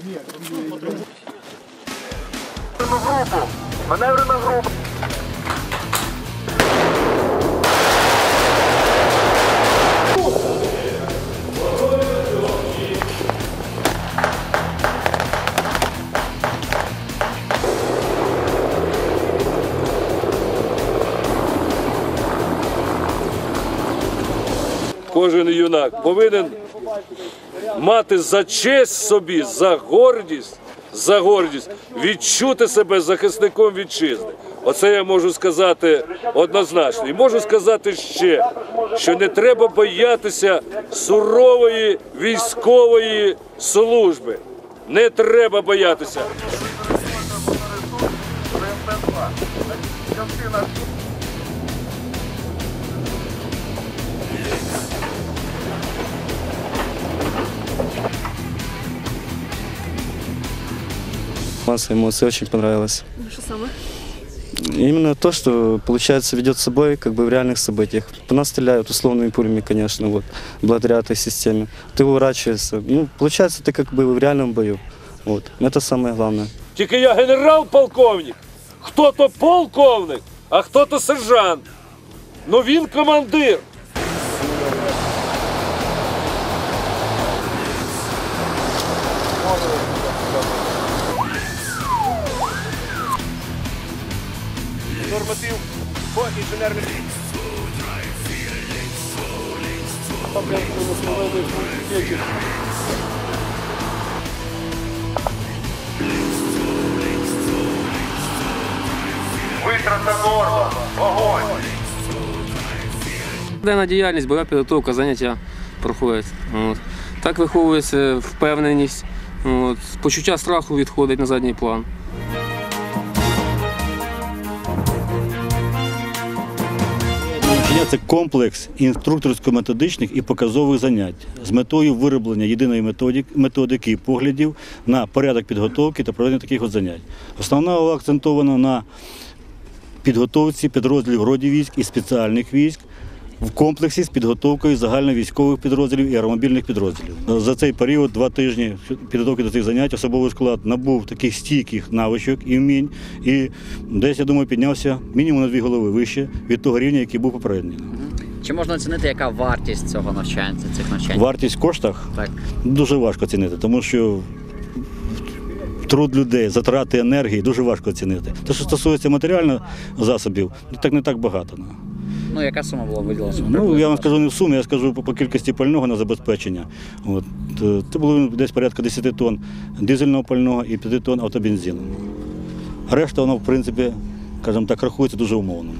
групу. Маневрена група. Кожен юнак повинен мати за честь собі, за гордість, за гордість відчути себе захисником вітчизни. Оце я можу сказати однозначно. І можу сказати ще, що не треба боятися сурової військової служби. Не треба боятися. Частина Масса эмоций очень понравилось. Що саме? Именно то, что, получается, ведет с собой как бы в реальных событиях. По нас стреляют условными пулями, конечно, вот, благодаря этой системе. Ты уворачиваешься. Ну, получается, ты как бы в реальном бою. Вот. Это самое главное. Тільки я генерал-полковник. Хто-то полковник, а хто-то сержант. Ну він командир. Норматив по інженерних. Витрата норма. Вогонь. Денна діяльність, бойова підготовка, заняття проходять. От. Так виховується впевненість, от. почуття страху відходить на задній план. Це комплекс інструкторсько-методичних і показових занять з метою вироблення єдиної методики і поглядів на порядок підготовки та проведення таких от занять. Основна увага акцентована на підготовці підрозділів роді військ і спеціальних військ в комплексі з підготовкою загальновійськових підрозділів і аеромобільних підрозділів. За цей період, два тижні підготовки до цих занять, особовий склад набув таких стійких навичок і вмінь, і десь, я думаю, піднявся мінімум на дві голови вище від того рівня, який був попередній. Чи можна оцінити, яка вартість цього навчання, цих навчань? Вартість в коштах Так. дуже важко оцінити, тому що труд людей, затрати енергії дуже важко оцінити. Те, що стосується матеріальних засобів, ну, так не так багато. Ну. Яка сума була виділена? Ну, я вам скажу не в сумі, я скажу по, по кількості пального на забезпечення. От. е, Це було десь порядка 10 тонн дизельного пального і 5 тонн автобензину. Решта, воно, в принципі, скажімо так, рахується дуже умовно.